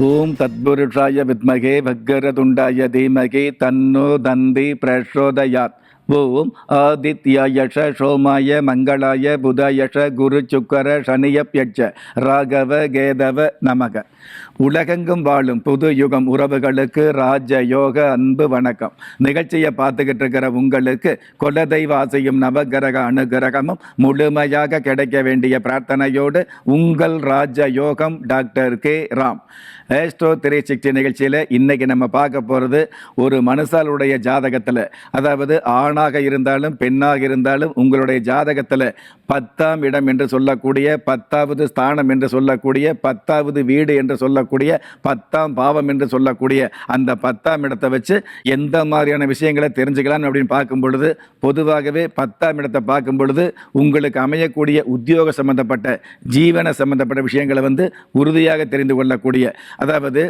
ஓம் தத்புருஷாய வித்மகே வக்கரதுண்டாய தீமகே தன்னோ தந்தி பிரசோதயாத் ஓம் ஆதித்யாயஷ சோமாய மங்களாய புதயஷ குரு சுக்கர சனியப்யட்ச ராகவ கேதவ நமக. உலகெங்கும் வாழும் புது யுகம் உறவுகளுக்கு ராஜ யோக அன்பு வணக்கம். நிகழ்ச்சியை பார்த்துக்கிட்டு இருக்கிற உங்களுக்கு குலதெய்வ ஆசையும் நவகிரக அனுகிரகமும் முழுமையாக கிடைக்க வேண்டிய பிரார்த்தனையோடு உங்கள் Raja Yogam doctor K. Ram. Astro three sixty நிகழ்ச்சியில் இன்றைக்கி நம்ம பார்க்க போகிறது ஒரு மனுஷாலுடைய ஜாதகத்தில். அதாவது ஆணாக இருந்தாலும் பெண்ணாக இருந்தாலும் உங்களுடைய ஜாதகத்தில் பத்தாம் இடம் என்று சொல்லக்கூடிய பத்தாவது ஸ்தானம் என்று சொல்லக்கூடிய பத்தாவது வீடு என்று சொல்லக்கூடிய பத்தாம் பாவம் என்று சொல்லக்கூடிய அந்த பத்தாம் இடத்தை வச்சு எந்த மாதிரியான விஷயங்களை தெரிஞ்சுக்கலாம் அப்படின்னு பார்க்கும் பொழுது பொதுவாகவே பத்தாம் இடத்தை பார்க்கும் பொழுது உங்களுக்கு அமையக்கூடிய உத்தியோக சம்பந்தப்பட்ட ஜீவன சம்பந்தப்பட்ட விஷயங்களை வந்து உறுதியாக தெரிந்து கொள்ளக்கூடிய அதாவது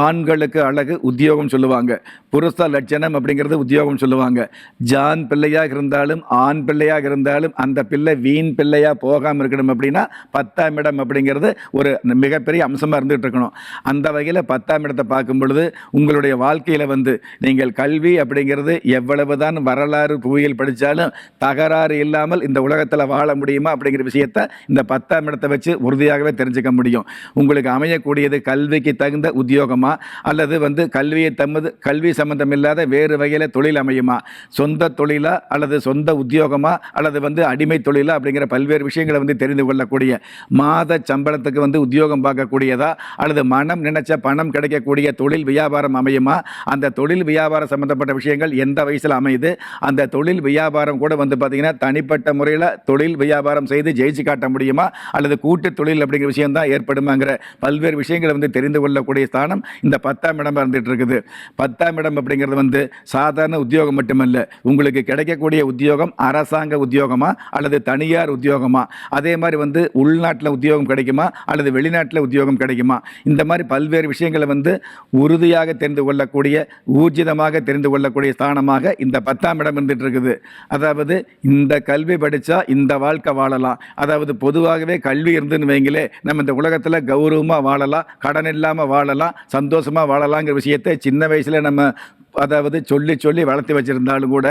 ஆண்களுக்கு அழகு உத்தியோகம் சொல்லுவாங்க புருஷ லட்சணம் அப்படிங்கிறது உத்தியோகம் சொல்லுவாங்க ஆண் பிள்ளையாக இருந்தாலும் ஆண் பிள்ளையாக இருந்தாலும் அந்த பிள்ளை வீண் பிள்ளையாக போகாமல் இருக்கணும் அப்படின்னா பத்தாம் இடம் அப்படிங்கிறது ஒரு மிகப்பெரிய அம்சமாக இருந்துகிட்டு இருக்கணும். அந்த வகையில் பத்தாம் இடத்தை பார்க்கும் பொழுது உங்களுடைய வாழ்க்கையில் வந்து நீங்கள் கல்வி அப்படிங்கிறது எவ்வளவு தான் வரலாறு புவியியல் படித்தாலும் தகராறு இல்லாமல் இந்த உலகத்தில் வாழ முடியுமா அப்படிங்கிற விஷயத்தை இந்த பத்தாம் இடத்தை வச்சு உறுதியாகவே தெரிஞ்சுக்க முடியும். உங்களுக்கு அமையக்கூடியது கல்விக்கு தகுந்த உத்தியோகமாக அல்லது வந்து கல்வியை தம்மது கல்வி சம்பந்தம் இல்லாத வேறு வகையில் தொழில் அமையுமா? சொந்த தொழிலா அல்லது சொந்த உத்தியோகமா அல்லது வந்து அடிமை தொழிலா அப்படிங்கிற பல்வேறு விஷயங்களை வந்து தெரிந்து கொள்ளக்கூடிய மாத சம்பளத்துக்கு வந்து உத்தியோகம் பார்க்கக்கூடியதா அல்லது மனம் நினைச்ச பணம் கிடைக்கக்கூடிய தொழில் வியாபாரம் அமையுமா? அந்த தொழில் வியாபாரம் சம்பந்தப்பட்ட விஷயங்கள் எந்த வயசில் அமையுது? அந்த தொழில் வியாபாரம் கூட வந்து பார்த்தீங்கன்னா தனிப்பட்ட முறையில் தொழில் வியாபாரம் செய்து ஜெயிச்சு காட்ட முடியுமா? அல்லது கூட்டு தொழில் அப்படிங்கிற விஷயம் தான் ஏற்படுமாங்கிற பல்வேறு விஷயங்களை வந்து தெரிந்து கொள்ளக்கூடிய ஸ்தானம் இந்த பத்தாம் இடம் இருந்துட்டு இருக்குது பத்தாம் இடம் அப்படிங்கிறது வந்து சாதாரண உத்தியோகம் மட்டுமல்ல உங்களுக்கு கிடைக்கக்கூடிய உத்தியோகம் அரசாங்க உத்தியோகமா அல்லது தனியார் உத்தியோகமா? அதே மாதிரி வந்து உள்நாட்டில் உத்தியோகம் கிடைக்குமா? அல்லது வெளிநாட்டில் உத்தியோகம் கிடைக்குமா? இந்த மாதிரி பல்வேறு விஷயங்களை வந்து உறுதியாக தெரிந்து கொள்ளக்கூடிய ஊர்ஜிதமாக தெரிந்து கொள்ளக்கூடிய ஸ்தானமாக இந்த பத்தாம் இடம் இருந்துட்டு இருக்குது அதாவது இந்த கல்வி படித்தா இந்த வாழ்க்கை வாழலாம். அதாவது பொதுவாகவே கல்வி இருந்துன்னு வைங்களே நம்ம இந்த உலகத்தில் கௌரவமாக வாழலாம் கடன் இல்லாமல் வாழலாம் சந்தோஷமாக வாழலாங்கிற விஷயத்தை சின்ன வயசில் நம்ம அதாவது சொல்லி சொல்லி வளர்த்து வச்சுருந்தாலும் கூட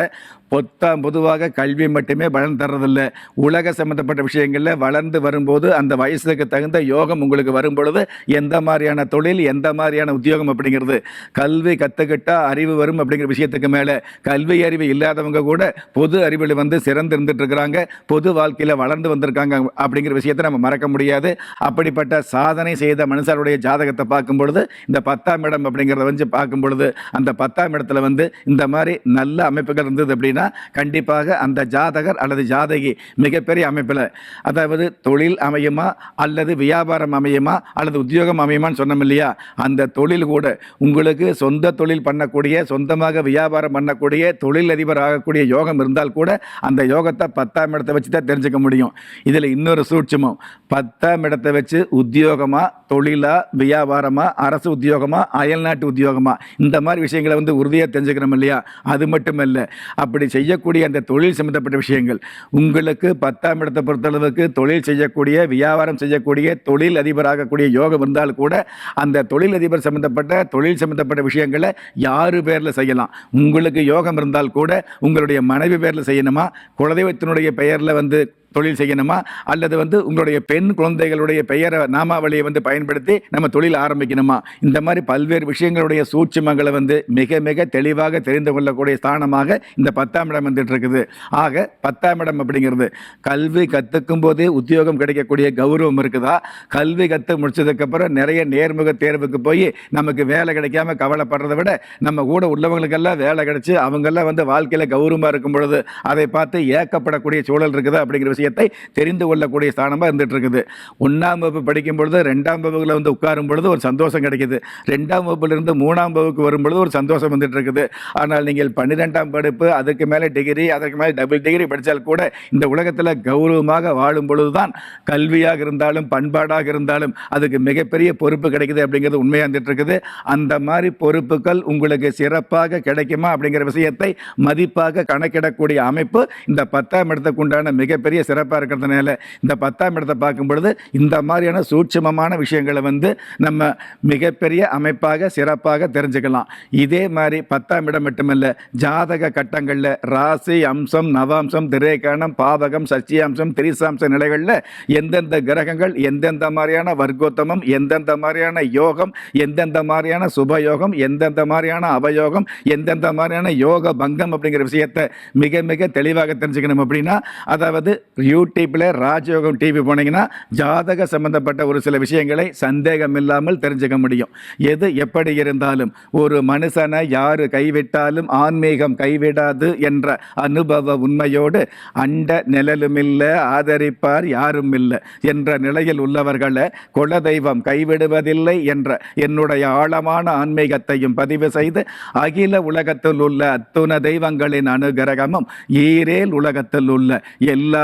பொத்தாம் பொதுவாக கல்வி மட்டுமே பலன் தர்றதில்ல. உலக சம்பந்தப்பட்ட விஷயங்களில் வளர்ந்து வரும்போது அந்த வயசுக்கு தகுந்த யோகம் உங்களுக்கு வரும் பொழுது எந்த மாதிரியான தொழில் எந்த மாதிரியான உத்தியோகம் அப்படிங்கிறது. கல்வி கற்றுக்கிட்டால் அறிவு வரும் அப்படிங்கிற விஷயத்துக்கு மேலே கல்வி அறிவு இல்லாதவங்க கூட பொது அறிவில் வந்து சிறந்து இருந்துட்டுருக்குறாங்க பொது வாழ்க்கையில் வளர்ந்து வந்திருக்காங்க அப்படிங்கிற விஷயத்தை நம்ம மறக்க முடியாது. அப்படிப்பட்ட சாதனை செய்த மனுஷருடைய ஜாதகத்தை பார்க்கும் பொழுது இந்த பத்தாம் இடம் அப்படிங்கிறத வந்து பார்க்கும் பொழுது அந்த பத்தாம் இடத்துல வந்து இந்த மாதிரி நல்ல அமைப்புகள் இருந்தது அப்படின்னா கண்டிப்பாக அந்த ஜாதகர் அல்லது ஜாதகி மிகப்பெரிய அமைப்பில் அதாவது தொழில் அமையுமா அல்லது வியாபாரம் அமையுமா அல்லது உத்தியோகம் அமையுமான்னு சொன்னோம் இல்லையா? அந்த தொழில் கூட உங்களுக்கு சொந்த தொழில் பண்ணக்கூடிய சொந்தமாக வியாபாரம் பண்ணக்கூடிய தொழில் அதிபர் ஆகக்கூடிய யோகம் இருந்தால் கூட அந்த யோகத்தை பத்தாம் இடத்தை வச்சு தான் தெரிஞ்சுக்க முடியும். இதில் இன்னொரு சூட்சமம். பத்தாம் இடத்தை வச்சு உத்தியோகமா தொழிலா வியாபாரமா அரசு உத்தியோகமா அயல்நாட்டு உத்தியோகமா? இந்த மாதிரி விஷயங்களை வந்து உறுதியாக தெரிஞ்சுக்கிறோம் இல்லையா? அது மட்டும் இல்லை. அப்படி செய்யக்கூடிய அந்த தொழில் சம்பந்தப்பட்ட விஷயங்கள். உங்களுக்கு பத்தாம் இடத்தை பொறுத்தளவுக்கு தொழில் செய்யக்கூடிய வியாபாரம் செய்யக்கூடிய தொழில் அதிபராகக்கூடிய யோகம் இருந்தால் கூட அந்த தொழில் அதிபர் சம்பந்தப்பட்ட தொழில் சம்பந்தப்பட்ட விஷயங்களை யார் பேரில் செய்யலாம்? உங்களுக்கு யோகம் இருந்தால் கூட உங்களுடைய மனைவி பேரில் செய்யணுமா? குலதெய்வத்தினுடைய பெயரில் வந்து தொழில் செய்யணுமா? அல்லது வந்து உங்களுடைய பெண் குழந்தைகளுடைய பெயரை நாமாவளியை வந்து பயன்படுத்தி நம்ம தொழில் ஆரம்பிக்கணுமா? இந்த மாதிரி பல்வேறு விஷயங்களுடைய சூட்சமங்களை வந்து மிக மிக தெளிவாக தெரிந்து கொள்ளக்கூடிய ஸ்தானமாக இந்த பத்தாம் இடம் வந்துட்டு இருக்குது ஆக பத்தாம் இடம் அப்படிங்கிறது கல்வி கற்றுக்கும் போதே உத்தியோகம் கிடைக்கக்கூடிய கௌரவம் இருக்குதா? கல்வி கற்று முடிச்சதுக்கப்புறம் நிறைய நேர்முக தேர்வுக்கு போய் நமக்கு வேலை கிடைக்காம கவலைப்படுறதை விட நம்ம கூட உள்ளவங்களுக்கெல்லாம் வேலை கிடைச்சி அவங்கெல்லாம் வந்து வாழ்க்கையில் கௌரவமாக இருக்கும் பொழுது அதை பார்த்து ஏக்கப்படக்கூடிய சூழல் இருக்குதா அப்படிங்கிற விஷயம் விஷயத்தை தெரிந்து கொள்ளக்கூடிய ஸ்தானமாக இருந்துகிட்டு இருக்குது ஒன்றாம் வகுப்பு படிக்கும் பொழுது ரெண்டாம் வகுப்பில் வந்து உட்காரும் பொழுது ஒரு சந்தோஷம் கிடைக்குது. ரெண்டாம் வகுப்பிலிருந்து மூணாம் வகுப்புக்கு வரும் பொழுது ஒரு சந்தோஷம் வந்துட்டு இருக்குது ஆனால் நீங்கள் பன்னிரெண்டாம் படிப்பு அதுக்கு மேலே டிகிரி அதற்கு மேலே டபுள் டிகிரி படித்தால் கூட இந்த உலகத்தில் கௌரவமாக வாழும் பொழுது தான் கல்வியாக இருந்தாலும் பண்பாடாக இருந்தாலும் அதுக்கு மிகப்பெரிய பொறுப்பு கிடைக்குது அப்படிங்கிறது உண்மையாக இருந்துட்டு இருக்குது அந்த மாதிரி பொறுப்புகள் உங்களுக்கு சிறப்பாக கிடைக்குமா அப்படிங்கிற விஷயத்தை மதிப்பாக கணக்கிடக்கூடிய அமைப்பு இந்த பத்தாம் இடத்துக்கு உண்டான மிகப்பெரிய சிறப்பாக இருக்கிறதுனால இந்த பத்தாம் இடத்தை பார்க்கும் பொழுது இந்த மாதிரியான சூட்சுமமான விஷயங்களை வந்து நம்ம மிகப்பெரிய அமைப்பாக சிறப்பாக தெரிஞ்சுக்கலாம். இதே மாதிரி பத்தாம் இடம் மட்டுமல்ல ஜாதக கட்டங்களில் ராசி அம்சம் நவாம்சம் திரேகானம் பாவகம் சச்சியாம்சம் திரிசாம்ச நிலைகளில் எந்தெந்த கிரகங்கள் எந்தெந்த மாதிரியான வர்க்கோத்தமம் எந்தெந்த மாதிரியான யோகம் எந்தெந்த மாதிரியான சுபயோகம் எந்தெந்த மாதிரியான அவயோகம் எந்தெந்த மாதிரியான யோக பங்கம் அப்படிங்கிற விஷயத்தை மிக மிக தெளிவாக தெரிஞ்சுக்கணும் அப்படின்னா அதாவது யூடியூப்பில் ராஜயோகம் டிவி போனீங்கன்னா ஜாதக சம்பந்தப்பட்ட ஒரு சில விஷயங்களை சந்தேகம் இல்லாமல் தெரிஞ்சுக்க முடியும். எது எப்படி இருந்தாலும் ஒரு மனுஷனை யார் கைவிட்டாலும் ஆன்மீகம் கைவிடாது என்ற அனுபவ உண்மையோடு அண்ட நிழலுமில்ல ஆதரிப்பார் யாரும் இல்லை என்ற நிலையில் உள்ளவர்களை குலதெய்வம் கைவிடுவதில்லை என்ற என்னுடைய ஆழமான ஆன்மீகத்தையும் பதிவு செய்து அகில உலகத்தில் உள்ள அத்துண தெய்வங்களின் அனுகிரகமும் ஈரேல் உலகத்தில் உள்ள எல்லா